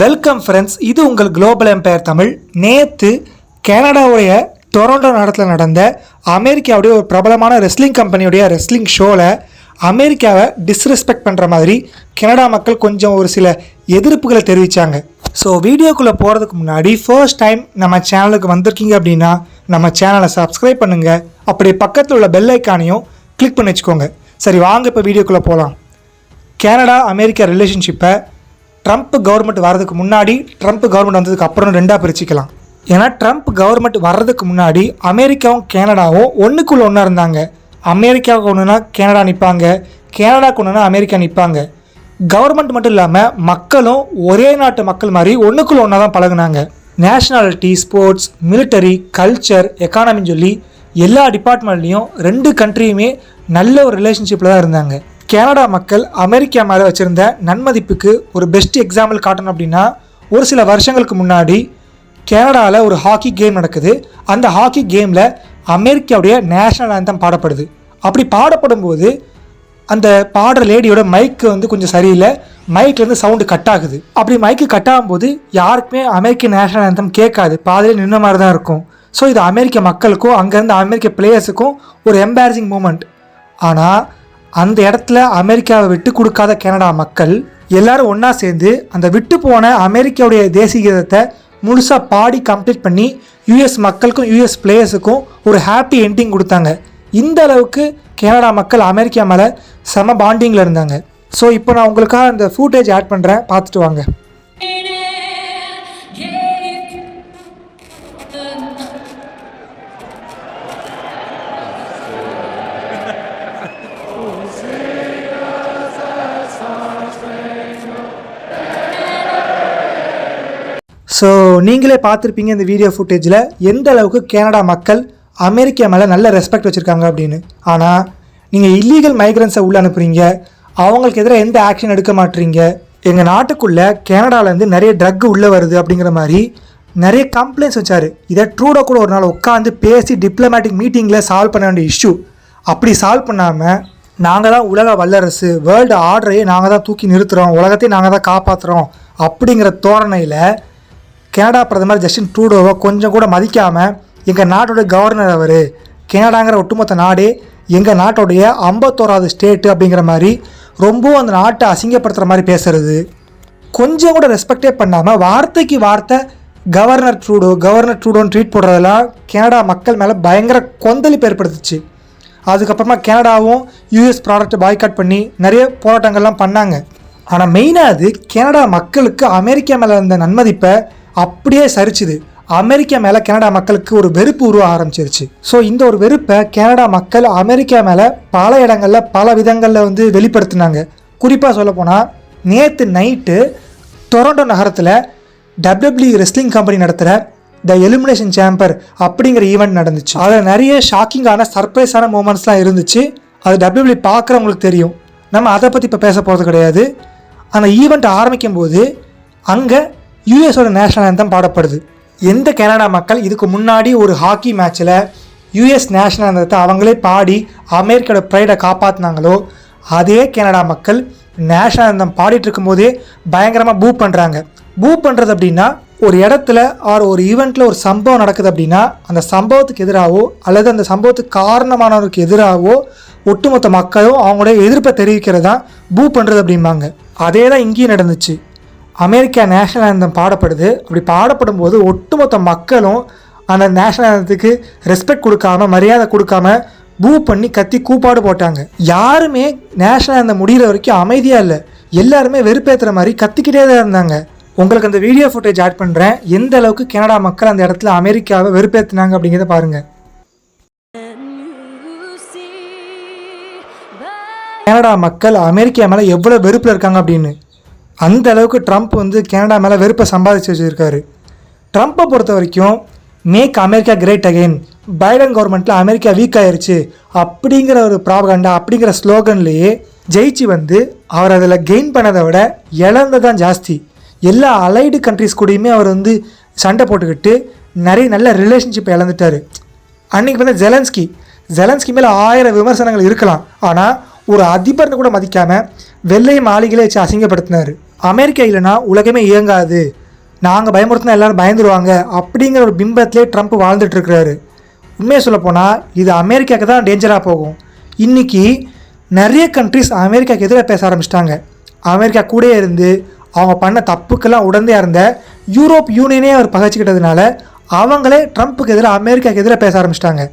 Welcome friends இது உங்கள் global empire Tamil. நேற்று கனடாவுடைய டொரண்டோ நடத்தில் நடந்த அமெரிக்காவுடைய ஒரு பிரபலமான ரெஸ்லிங் கம்பெனியுடைய ரெஸ்லிங் ஷோவில் அமெரிக்காவை டிஸ்ரெஸ்பெக்ட் பண்ணுற மாதிரி கனடா மக்கள் கொஞ்சம் ஒரு சில எதிர்ப்புகளை தெரிவித்தாங்க ஸோ வீடியோக்குள்ளே போகிறதுக்கு முன்னாடி ஃபர்ஸ்ட் டைம் நம்ம சேனலுக்கு வந்திருக்கீங்க அப்படின்னா நம்ம சேனலை சப்ஸ்கிரைப் பண்ணுங்கள் அப்படி பக்கத்தில் உள்ள பெல் ஐக்கானையும் கிளிக் பண்ணி வச்சுக்கோங்க. சரி வாங்க இப்போ வீடியோக்குள்ளே போகலாம் கனடா அமெரிக்கா ரிலேஷன்ஷிப்பை ட்ரம்ப் கவர்மெண்ட் வர்றதுக்கு முன்னாடி ட்ரம்ப் கவர்மெண்ட் வந்ததுக்கு அப்புறம் ரெண்டாக பிரிச்சுக்கலாம். ஏன்னா ட்ரம்ப் கவர்மெண்ட் வர்றதுக்கு முன்னாடி அமெரிக்காவும் கனடாவும் ஒன்றுக்குள்ள ஒன்றா இருந்தாங்க. அமெரிக்காவுக்கு ஒன்றுனா கனடா நிற்பாங்க கனடாக்கு ஒன்றுனா அமெரிக்கா நிற்பாங்க கவர்மெண்ட் மட்டும் இல்லாமல் மக்களும் ஒரே நாட்டு மக்கள் மாதிரி ஒன்றுக்குள்ள ஒன்றா தான் பழகுனாங்க. நேஷ்னாலிட்டி ஸ்போர்ட்ஸ் மிலிட்டரி கல்ச்சர் எக்கானமின்னு சொல்லி எல்லா டிபார்ட்மெண்ட்லேயும் ரெண்டு கண்ட்ரியுமே நல்ல ஒரு ரிலேஷன்ஷிப்பில் தான் இருந்தாங்க. கனடா மக்கள் அமெரிக்கா மேலே வச்சுருந்த நன்மதிப்புக்கு ஒரு பெஸ்ட் எக்ஸாம்பிள் காட்டணும் அப்படின்னா ஒரு சில வருஷங்களுக்கு முன்னாடி கனடாவில் ஒரு ஹாக்கி கேம் நடக்குது. அந்த ஹாக்கி கேமில் அமெரிக்காவுடைய நேஷனல் ஆந்தம் பாடப்படுது. அப்படி பாடப்படும் போது அந்த பாடுற லேடியோட மைக்கு வந்து கொஞ்சம் சரியில்லை. மைக்லேருந்து சவுண்டு கட் ஆகுது. அப்படி மைக்கு கட் ஆகும்போது யாருக்குமே அமெரிக்க நேஷனல் ஆந்தம் கேட்காது. பாதியில் நின்ன மாதிரி தான் இருக்கும். ஸோ இது அமெரிக்க மக்களுக்கும் அங்கேருந்து அமெரிக்க பிளேயர்ஸுக்கும் ஒரு எம்பாரசிங் மூமெண்ட் ஆனால் அந்த இடத்துல அமெரிக்காவை விட்டு கொடுக்காத கனடா மக்கள் எல்லாரும் ஒன்றா சேர்ந்து அந்த விட்டு போன அமெரிக்காவுடைய தேசிய கீதத்தை முழுசாக பாடி கம்ப்ளீட் பண்ணி யூஎஸ் மக்களுக்கும் யூஎஸ் பிளேயர்ஸுக்கும் ஒரு ஹாப்பி எண்டிங் கொடுத்தாங்க. இந்த அளவுக்கு கனடா மக்கள் அமெரிக்கா மேலே செம பாண்டிங்கில் இருந்தாங்க. ஸோ இப்போ நான் உங்களுக்காக அந்த ஃபூட்டேஜ் ஆட் பண்ணுறேன் பார்த்துட்டு வாங்க. ஸோ நீங்களே பார்த்துருப்பீங்க இந்த வீடியோ ஃபுட்டேஜில் எந்த அளவுக்கு கனடா மக்கள் அமெரிக்கா மேலே நல்ல ரெஸ்பெக்ட் வச்சுருக்காங்க அப்படின்னு. ஆனால் நீங்கள் இல்லீகல் மைக்ரன்ஸை உள்ளே அனுப்புகிறீங்க அவங்களுக்கு எதிராக எந்த ஆக்ஷன் எடுக்க மாட்டீங்க எங்கள் நாட்டுக்குள்ளே கனடாலேருந்து நிறைய ட்ரக் உள்ளே வருது அப்படிங்கிற மாதிரி நிறைய கம்ப்ளைண்ட்ஸ் வச்சார். இதை ட்ரூடோ கூட ஒரு நாள் உட்காந்து பேசி டிப்ளமேட்டிக் மீட்டிங்கில் சால்வ் பண்ண வேண்டிய இஷ்யூ அப்படி சால்வ் பண்ணாமல் நாங்கள் தான் உலக வல்லரசு வேர்ல்டு ஆர்டரையே நாங்கள் தான் தூக்கி நிறுத்துகிறோம் உலகத்தையும் நாங்கள் தான் காப்பாற்றுறோம் அப்படிங்கிற தோரணையில் கனடா பிரதமர் ஜஸ்டின் ட்ரூடோவை கொஞ்சம் கூட மதிக்காமல் எங்கள் நாட்டோட கவர்னர் அவர் கனடாங்கிற ஒட்டுமொத்த நாடே எங்கள் நாட்டோடைய ஐம்பத்தோராவது ஸ்டேட்டு அப்படிங்கிற மாதிரி ரொம்பவும் அந்த நாட்டை அசிங்கப்படுத்துகிற மாதிரி பேசுறது. கொஞ்சம் கூட ரெஸ்பெக்டே பண்ணாமல் வார்த்தைக்கு வார்த்தை கவர்னர் ட்ரூடோ கவர்னர் ட்ரூடோன்னு ட்ரீட் போடுறதெல்லாம் கனடா மக்கள் மேலே பயங்கர கொந்தளிப்பு ஏற்படுத்துச்சு. அதுக்கப்புறமா கனடாவும் யூஎஸ் ப்ராடக்ட்டை பாய்காட் பண்ணி நிறைய போராட்டங்கள்லாம் பண்ணாங்க. ஆனால் மெயினாக அது கனடா மக்களுக்கு அமெரிக்கா மேலே இருந்த நன்மதிப்பை அப்படியே சரிச்சுது. அமெரிக்கா மேலே கனடா மக்களுக்கு ஒரு வெறுப்பு உருவாக ஆரம்பிச்சிருச்சு. ஸோ இந்த ஒரு வெறுப்பை கனடா மக்கள் அமெரிக்கா மேலே பல இடங்களில் பல விதங்களில் வந்து வெளிப்படுத்தினாங்க. குறிப்பாக சொல்லப்போனால் நேற்று நைட்டு டொரண்டோ நகரத்தில் டபிள்யூபிள்யூ ரெஸ்லிங் கம்பெனி நடத்துகிற த எலிமினேஷன் சேம்பர் அப்படிங்கிற ஈவெண்ட் நடந்துச்சு. அதில் நிறைய ஷாக்கிங்கான சர்ப்ரைஸான மூமெண்ட்ஸ்லாம் இருந்துச்சு. அது டபிள்யூபிள்யூ பார்க்குறவங்களுக்கு தெரியும். நம்ம அதை பற்றி இப்போ பேச போகிறது கிடையாது. அந்த ஈவெண்ட் ஆரம்பிக்கும் போது அங்கே யூஎஸோட நேஷனல் ஆந்தம் பாடப்படுது. எந்த கனடா மக்கள் இதுக்கு முன்னாடி ஒரு ஹாக்கி மேட்ச்சில் யூஎஸ் நேஷனல் ஆந்தத்தை அவங்களே பாடி அமெரிக்காவோட ப்ரைடை காப்பாற்றினாங்களோ அதே கனடா மக்கள் நேஷனல் ஆந்தம் பாடிட்டு இருக்கும்போதே பயங்கரமாக பூ பண்ணுறாங்க பூ பண்ணுறது அப்படின்னா ஒரு இடத்துல ஆர் ஒரு ஈவெண்ட்டில் ஒரு சம்பவம் நடக்குது அப்படின்னா அந்த சம்பவத்துக்கு எதிராகவோ அல்லது அந்த சம்பவத்துக்கு காரணமானவருக்கு எதிராகவோ ஒட்டுமொத்த மக்களும் அவங்களுடைய எதிர்ப்பை தெரிவிக்கிறது தான் பூ பண்ணுறது அப்படிம்பாங்க. அதே தான் இங்கேயும் நடந்துச்சு. அமெரிக்கா நேஷனல் anthem பாடப்படுது. அப்படி பாடப்படும் போது ஒட்டுமொத்த மக்களும் அந்த நேஷனல் anthamத்துக்கு ரெஸ்பெக்ட் கொடுக்காம மரியாதை கொடுக்காம பூ பண்ணி கத்தி கூப்பாடு போட்டாங்க. யாருமே நேஷனல் anthem முடிகிற வரைக்கும் அமைதியாக இல்லை. எல்லாருமே வெறுப்பேற்றுற மாதிரி கத்திக்கிட்டே தான் இருந்தாங்க. உங்களுக்கு அந்த வீடியோ ஃபுட்டேஜ் ஆட் பண்ணுறேன் எந்த அளவுக்கு கனடா மக்கள் அந்த இடத்துல அமெரிக்காவை வெறுப்பேற்றுனாங்க அப்படிங்கிறத பாருங்கள் கனடா மக்கள் அமெரிக்கா மேலே எவ்வளோ வெறுப்பில் இருக்காங்க அப்படின்னு. அந்த அளவுக்கு ட்ரம்ப் வந்து கனடா மேலே வெறுப்பை சம்பாதிச்சு வச்சுருக்காரு. ட்ரம்ப்பை பொறுத்த வரைக்கும் make America great again Biden கவர்மெண்ட்டில் அமெரிக்கா வீக் ஆயிடுச்சு அப்படிங்கிற ஒரு ப்ராபகண்டா அப்படிங்கிற ஸ்லோகன்லேயே ஜெயிச்சு வந்து அவர் அதில் கெயின் பண்ணதை விட இழந்தது தான் ஜாஸ்தி. எல்லா அலைடு கண்ட்ரிஸ் கூடயுமே அவர் வந்து சண்டை போட்டுக்கிட்டு நிறைய நல்ல ரிலேஷன்ஷிப்பை இழந்துட்டார். அன்னைக்கு வந்து ஜெலன்ஸ்கி ஜெலன்ஸ்கி மேலே ஆயிரம் விமர்சனங்கள் இருக்கலாம். ஆனால் ஒரு அதிபர்னு கூட மதிக்காமல் வெள்ளை மாளிகையில வச்சு அசிங்கப்படுத்தினார். அமெரிக்கா இல்லைன்னா உலகமே இயங்காது. நாங்கள் பயமுறுத்தினா எல்லோரும் பயந்துருவாங்க. அப்படிங்கிற ஒரு பிம்பத்திலே ட்ரம்ப் வாழ்ந்துட்டுருக்கிறாரு. உண்மையை சொல்லப்போனால் இது அமெரிக்காவுக்கு தான் டேஞ்சராக போகும். இன்றைக்கி நிறைய கண்ட்ரிஸ் அமெரிக்காவுக்கு எதிராக பேச ஆரம்பிச்சிட்டாங்க. அமெரிக்கா கூடயே இருந்து அவங்க பண்ண தப்புக்கெல்லாம் உடந்தையாக இருந்த யூரோப் யூனியனே அவர் பகைச்சிக்கிட்டதுனால அவங்களே ட்ரம்ப்புக்கு எதிராக அமெரிக்காவுக்கு எதிராக பேச ஆரம்பிச்சிட்டாங்க.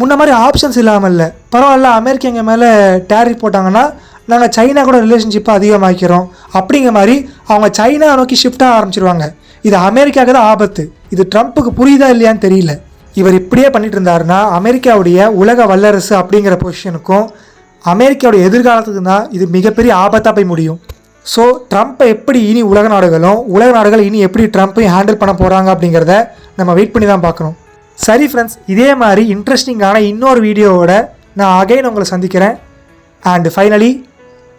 முன்ன மாதிரி ஆப்ஷன்ஸ் இல்லாமல் இல்லை பரவாயில்ல அமெரிக்கா எங்கள் மேலே டேரிஃப் போட்டாங்கன்னா நாங்கள் சைனா கூட ரிலேஷன்ஷிப்பை அதிகமாக்கிறோம். அப்படிங்கிற மாதிரி அவங்க சைனா நோக்கி ஷிஃப்டாக ஆரம்பிச்சிருவாங்க. இது அமெரிக்காவுக்கு தான் ஆபத்து. இது ட்ரம்ப்புக்கு புரியுதா இல்லையான்னு தெரியல. இவர் இப்படியே பண்ணிட்டு இருந்தாருன்னா அமெரிக்காவுடைய உலக வல்லரசு அப்படிங்கிற பொசிஷனுக்கும் அமெரிக்காவுடைய எதிர்காலத்துக்கு தான் இது மிகப்பெரிய ஆபத்தாக போய் முடியும். ஸோ ட்ரம்ப்பை எப்படி இனி உலக நாடுகளும் உலக நாடுகள் இனி எப்படி ட்ரம்ப்பையும் ஹேண்டில் பண்ண போகிறாங்க அப்படிங்கிறத நம்ம வெயிட் பண்ணி தான் பார்க்கணும். சரி ஃப்ரெண்ட்ஸ் இதே மாதிரி இன்ட்ரெஸ்டிங்கான இன்னொரு வீடியோவோட நான் அகைன் உங்களை சந்திக்கிறேன். And finally